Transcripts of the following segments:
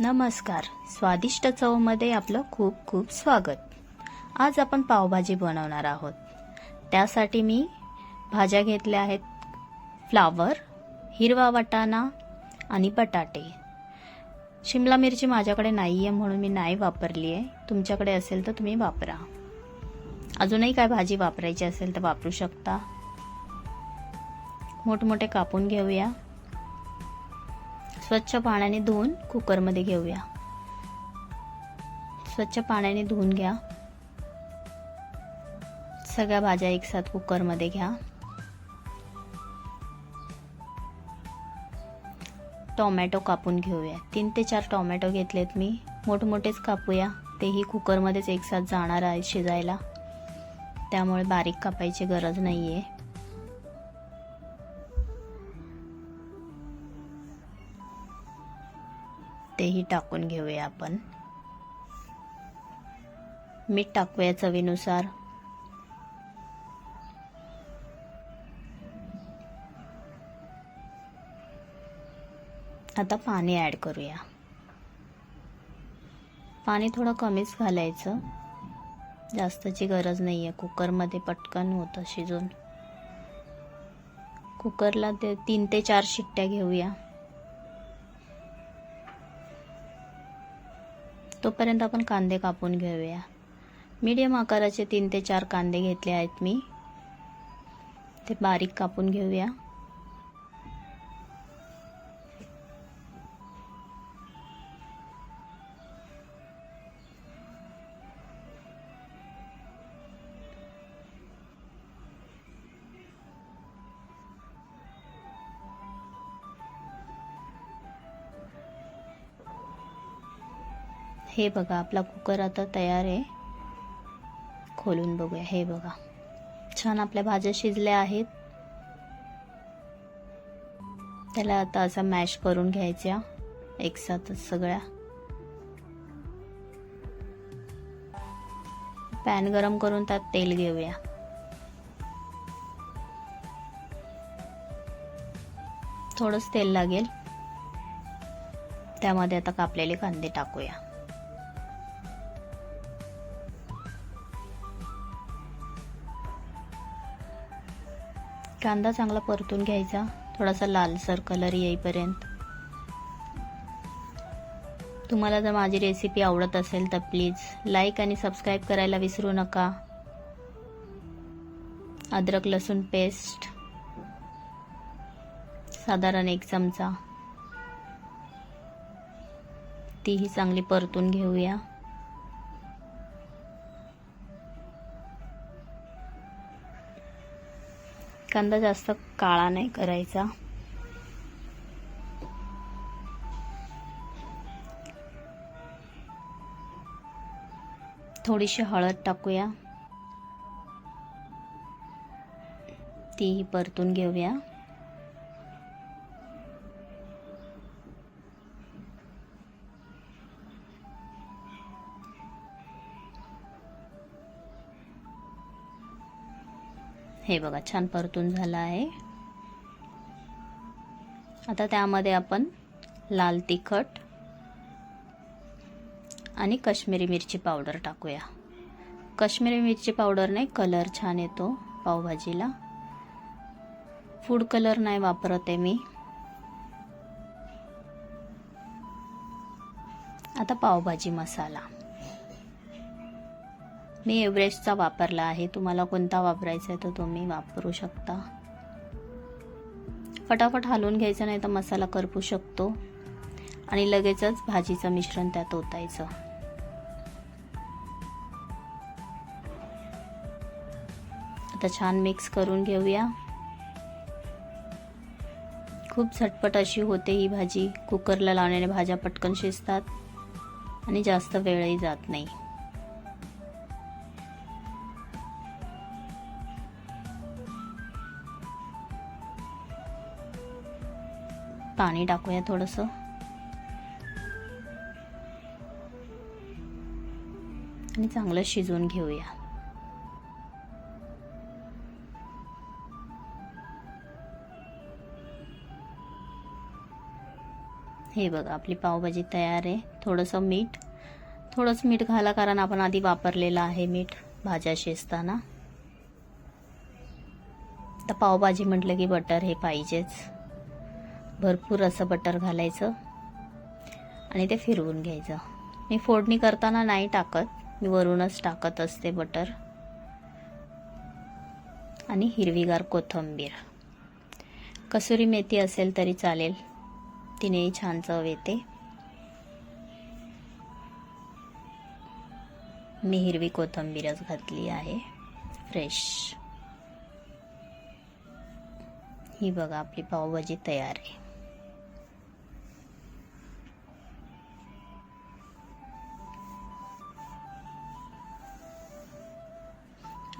नमस्कार. स्वादिष्ट चवमध्ये आपलं खूप खूप स्वागत. आज आपण पावभाजी बनवणार आहोत. त्यासाठी मी भाज्या घेतल्या आहेत. फ्लावर हिरवा वाटाणा आणि बटाटे. शिमला मिरची माझ्याकडे नाही आहे म्हणून मी नाही वापरली आहे तुमच्याकडे असेल तर तुम्ही वापरा. अजूनही काय भाजी वापरायची असेल तर वापरू शकता. मोठमोठे कापून घेऊया. स्वच्छ पाण्याने धुवून कुकरमध्ये घेऊया. स्वच्छ पाण्याने धुवून घ्या. सगळ्या भाज्या एकसाथ कुकरमध्ये घ्या. टोमॅटो कापून घेऊया. तीन ते चार टोमॅटो घेतलेत मी. मोठमोठेच कापूया. तेही कुकरमध्येच एकसाथ जाणार आहे शिजायला. त्यामुळे बारीक कापायची गरज नाही आहे तेही टाकून घेऊया आपण. मीठ टाकूया चवीनुसार. आता पाणी ॲड करूया. पाणी थोडं कमीच घालायचं. जास्तची गरज नाही आहे कुकरमध्ये पटकन होतं शिजून. कुकरला ते तीन ते चार शिट्ट्या घेऊया. तोपर्यंत आपण कांदे कापून घेऊया. मीडियम आकाराचे तीन ते चार कांदे घेतले आहेत मी. ते बारीक कापून घेऊया. हे बघा आपला कुकर आता तयार आहे. खोलून बघूया हे बघा. छान आपल्या भाज्या शिजल्या आहेत. त्याला आता असं मॅश करून घ्यायच्या एकसाथच सगळ्या. पॅन गरम करून त्यात तेल घेऊया. थोडंच तेल लागेल. त्यामध्ये आता कापलेले कांदे टाकूया. कांदा चांगला परतून घ्यायचा. थोडासा लालसर कलर येईपर्यंत. तुम्हाला जर माझी रेसिपी आवडत असेल तर प्लीज लाईक आणि सबस्क्राईब करायला विसरू नका. अद्रक लसूण पेस्ट साधारण एक चमचा. तीही चांगली परतून घेऊया. कांदा जास्त काळा नाही करायचा. थोडीशी हळद टाकूया. तीही परतून घेऊया. हे बघा छान परतून झालं आहे. आता त्यामध्ये आपण लाल तिखट आणि कश्मीरी मिरची पावडर टाकूया. कश्मीरी मिरची पावडरने कलर छान येतो पावभाजीला. फूड कलर नाही वापरत आहे मी. आता पावभाजी मसाला. मी एव्हरेस्टचा वापरला आहे. तुम्हाला कोणता वापरायचा आहे तो तुम्ही वापरू शकता. फटाफट हलवून घ्यायचं नाही तर मसाला करपू शकतो. आणि लगेचच भाजीचं मिश्रण त्यात ओतायचं. आता छान मिक्स करून घेऊया. खूप झटपट अशी होते ही भाजी. कुकरला लावण्याने भाज्या पटकन शिजतात. आणि जास्त वेळही जात नाही. पाणी टाकूया थोडंसं. आणि चांगलं शिजवून घेऊया. हे बघा आपली पावभाजी तयार आहे. थोडंसं मीठ. थोडंसं मीठ घाला कारण आपण आधी वापरलेलं आहे मीठ भाज्या शिजताना. तर पावभाजी म्हटलं की बटर हे पाहिजेच. भरपूर असं बटर घालायचं आणि ते फिरवून घ्यायचं. मी फोडणी करताना नाही टाकत मी वरूनच टाकत असते बटर. आणि हिरवीगार कोथिंबीर. कसुरी मेथी असेल तरी चालेल तिनेही छान चव येते. मी हिरवी कोथिंबीरच घातली आहे फ्रेश. ही बघा आपली पावभाजी तयार आहे.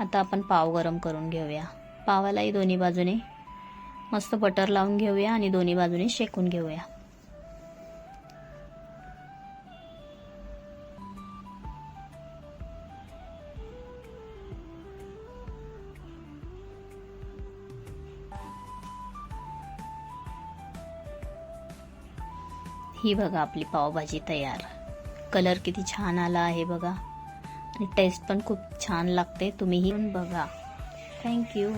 आता आपण पाव गरम करून घेऊया. पावालाही दोन्ही बाजूने मस्त बटर लावून घेऊया आणि दोन्ही बाजूने शेकून घेऊया. ही बघा आपली पावभाजी तयार. कलर किती छान आला आहे बघा. टेस्ट पण खूप छान लागते. तुम्हीही बघा. थँक्यू